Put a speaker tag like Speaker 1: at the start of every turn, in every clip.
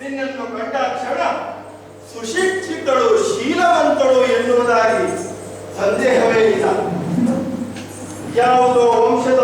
Speaker 1: ನಿನ್ನನ್ನು ಕಂಡ ಕ್ಷಣ ಸುಶಿಕ್ಷಿತಳು ಶೀಲವಂತಳು ಎನ್ನುವುದಾಗಿ ಸಂದೇಹವೇ ಇಲ್ಲ. ಯಾವುದೋ ವಂಶದ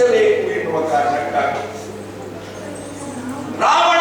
Speaker 2: ನಡೆಸಬೇಕು ಎನ್ನುವ ಕಾರಣಕ್ಕಾಗಿ. Ravana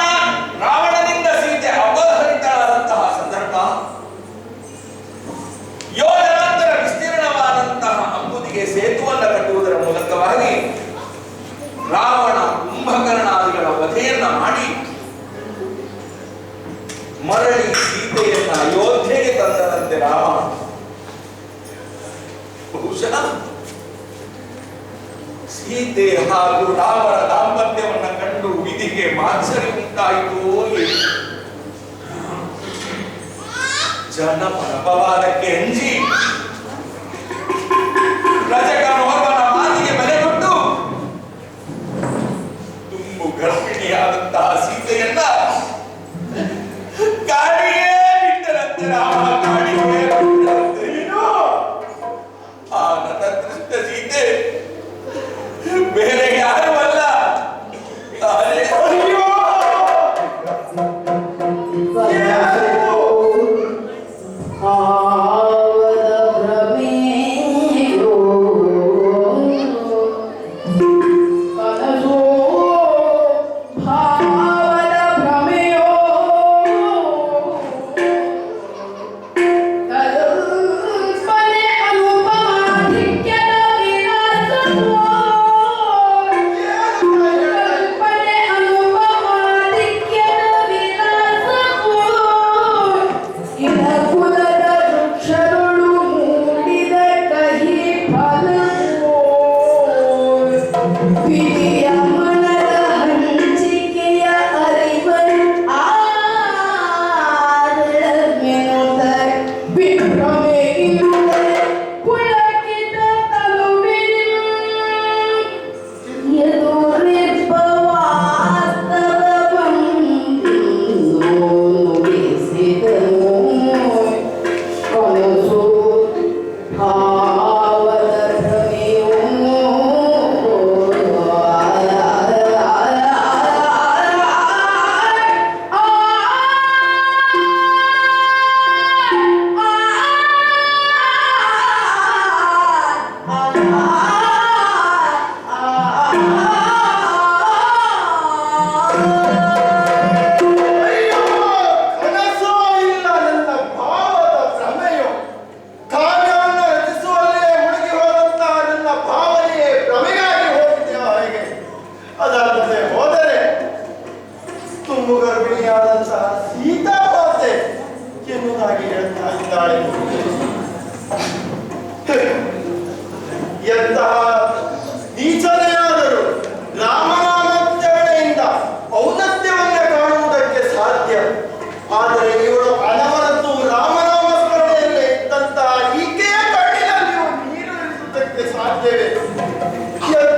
Speaker 2: Yes, I did it.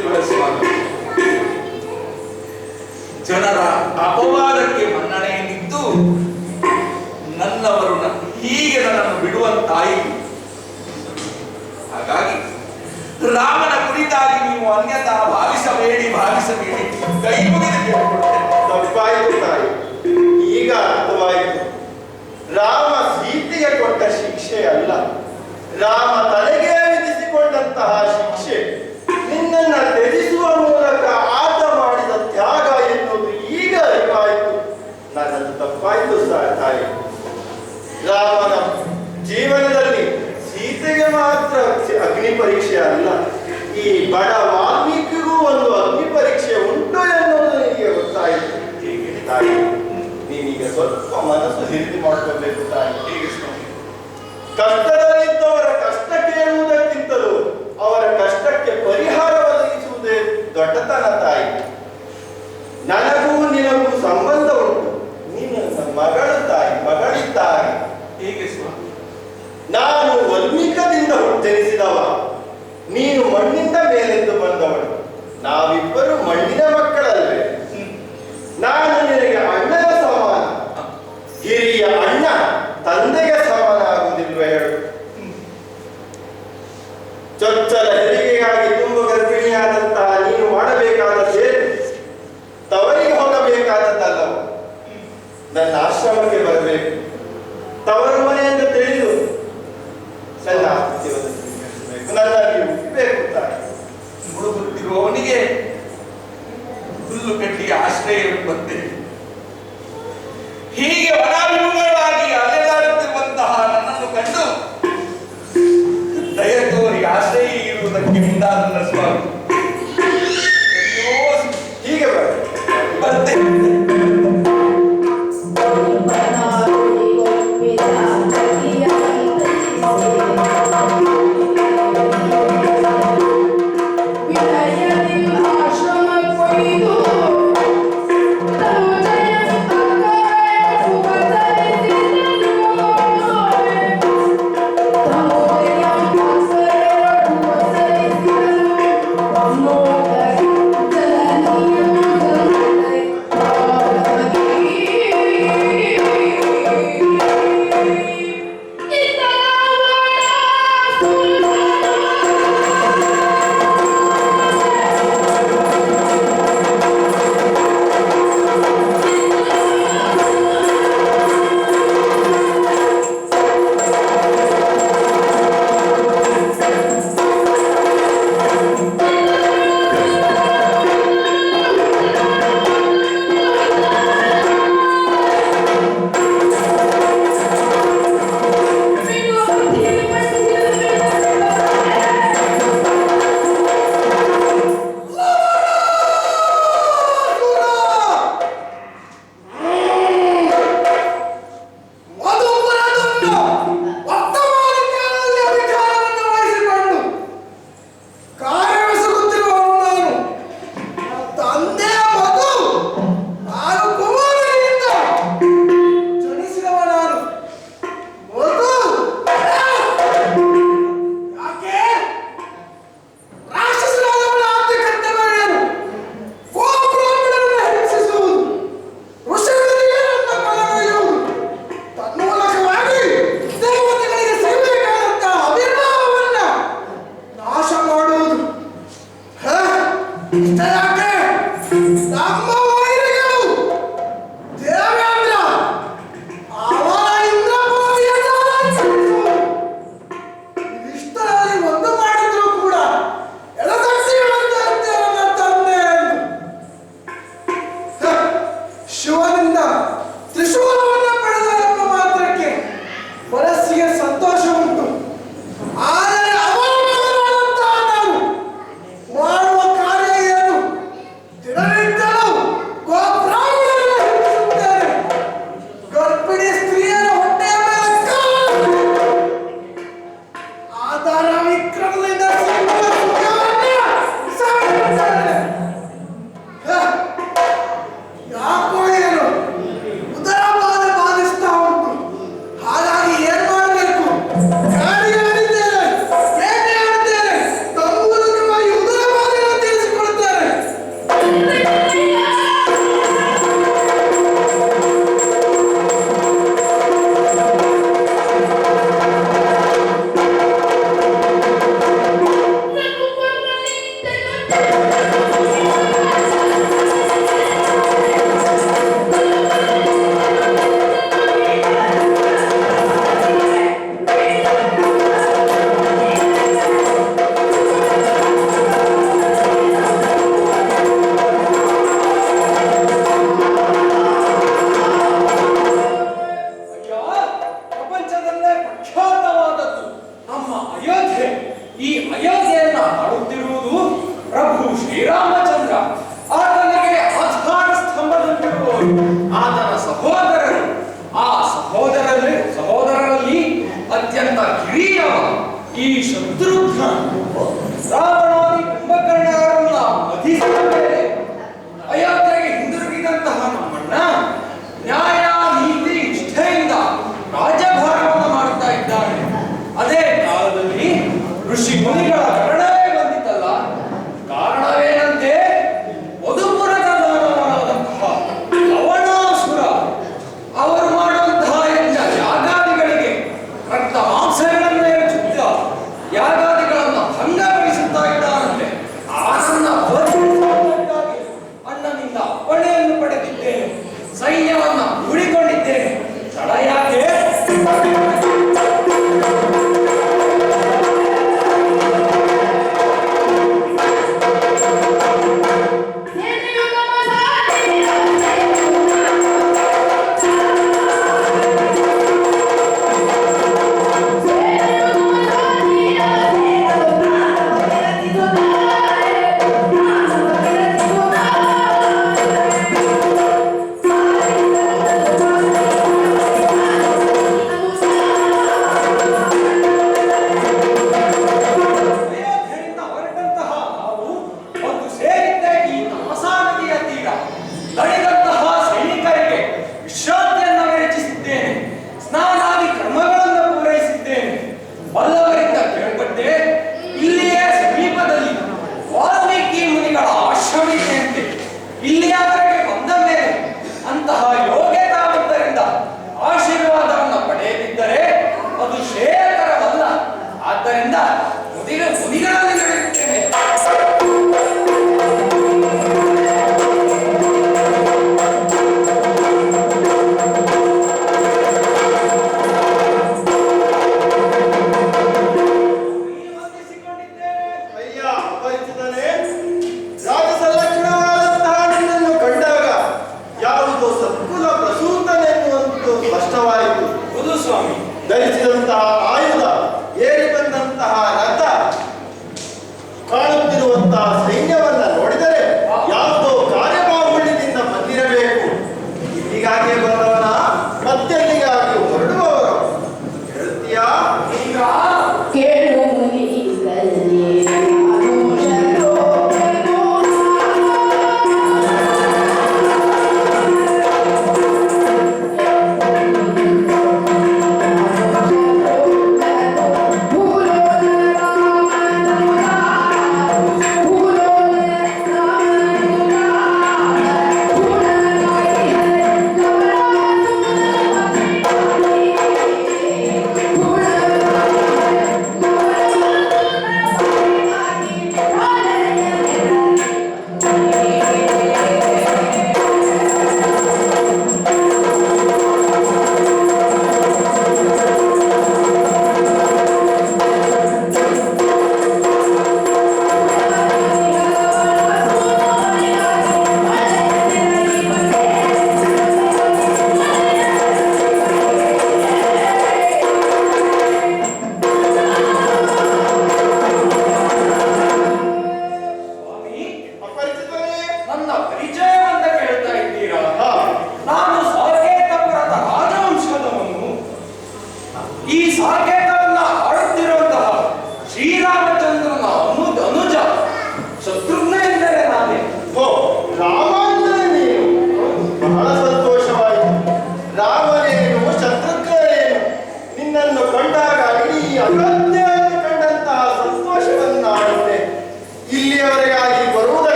Speaker 2: ಜನರ ಅಪವಾದಕ್ಕೆ ಮನ್ನಣೆ ಮನ್ನಣೆಯನ್ನಿದ್ದು ನನ್ನವರು ಹೀಗೆ ನನ್ನನ್ನು ಬಿಡುವಂತಾಯಿತು ಹಾಗಾಗಿ ರಾಮನ ಕುರಿತಾಗಿ ನೀವು ಅನ್ಯತಾ ಭಾವಿಸಬೇಡಿ ಭಾವಿಸಬೇಡಿ. ಕೈ ಮುಗಿದು
Speaker 3: ತಾಯಿ. ಈಗ ಅರ್ಥವಾಯಿತು. ರಾಮ ಸೀತೆಗೆ ಕೊಟ್ಟ ಶಿಕ್ಷೆ ಅಲ್ಲ. ರಾಮ ತಲೆಗೆ ವಿಧಿಸಿಕೊಂಡಂತಹ ಶಿಕ್ಷೆ. ನಿನ್ನನ್ನ ತ್ಯಜಿಸುವ ಮೂಲಕ ಆತ ಮಾಡಿದ ತ್ಯಾಗ ಎನ್ನುವುದು ಈಗ ಅರಿವಾಯಿತು. ನನ್ನದು ತಪ್ಪಾಯಿತು ತಾಯಿ. ರಾಮನ ಜೀವನದಲ್ಲಿ ಸೀತೆಗೆ ಮಾತ್ರ ಅಗ್ನಿ ಪರೀಕ್ಷೆ ಅಲ್ಲ, ಈ ಬಡ ವಾಲ್ಮೀಕಿಗೂ ಒಂದು ಅಗ್ನಿ ಪರೀಕ್ಷೆ ಉಂಟು ಎನ್ನುವುದು ನಿನಗೆ ಗೊತ್ತಾಯಿತು. ತಾಯಿ, ನೀನೀಗ ಸ್ವಲ್ಪ ಮನಸ್ಸು ಹಿರಿದು ಮಾಡ್ಕೋಬೇಕು ತಾಯಿ.
Speaker 2: ಹೀಗೆ
Speaker 3: ಕಷ್ಟದಲ್ಲಿದ್ದವರ ಕಷ್ಟ ಕೇಳುವುದಕ್ಕಿಂತಲೂ ಅವರ ಕಷ್ಟಕ್ಕೆ ಪರಿಹಾರ ಒದಗಿಸುವುದೇ ದೊಡ್ಡತನ ತಾಯಿ ನನಗೂ ನಿನಗೂ ಸಂಬಂಧ ಉಂಟು. ನೀನು ಮಗಳ ತಾಯಿ ಮಗಳಿದ್ದಾಗಿ.
Speaker 2: ಹೀಗೆ ಸ್ವಾಮಿ.
Speaker 3: ನಾನು ವಲ್ಮೀಕದಿಂದ ಜನಿಸಿದವ ನೀನು ಮಣ್ಣಿಂದ ಮೇಲೆಂದು ಬಂದವಳು. ನಾವಿಬ್ಬರು ಮಣ್ಣಿನ ಮಕ್ಕಳಲ್ವೇ. ನಾನು
Speaker 2: ಕಟ್ಟಿಯ ಆಶ್ರಯವೆಂಬಂತೆ ಹೀಗೆ
Speaker 1: তার